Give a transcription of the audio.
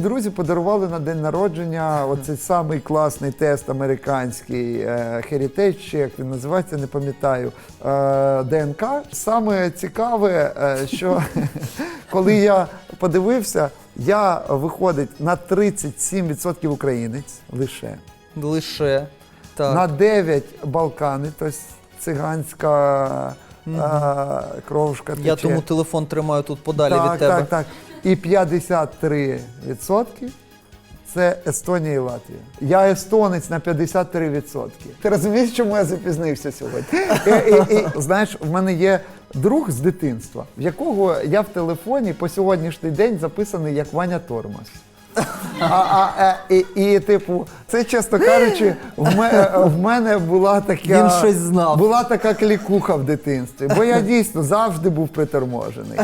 Друзі подарували на день народження оцей самий класний тест американський е, Heritage, чи як він називається, не пам'ятаю. е, ДНК. Саме цікаве, е, що коли я подивився, я виходить на 37% українець лише. Лише. Так. На 9 Балкани, тобто циганська е, кровушка Я тому телефон тримаю тут подалі так, від тебе. Так, так. І 53% це Естонія і Латвія. Я естонець на 53%. Ти розумієш, чому я запізнився сьогодні? І, і, і, знаєш, в мене є друг з дитинства, в якого я в телефоні по сьогоднішній день записаний як Ваня Тормоз. А, а, а, і, і, типу, це, чесно кажучи, в, ме, в мене була така, Він щось знав. була така клікуха в дитинстві, бо я дійсно завжди був приторможений.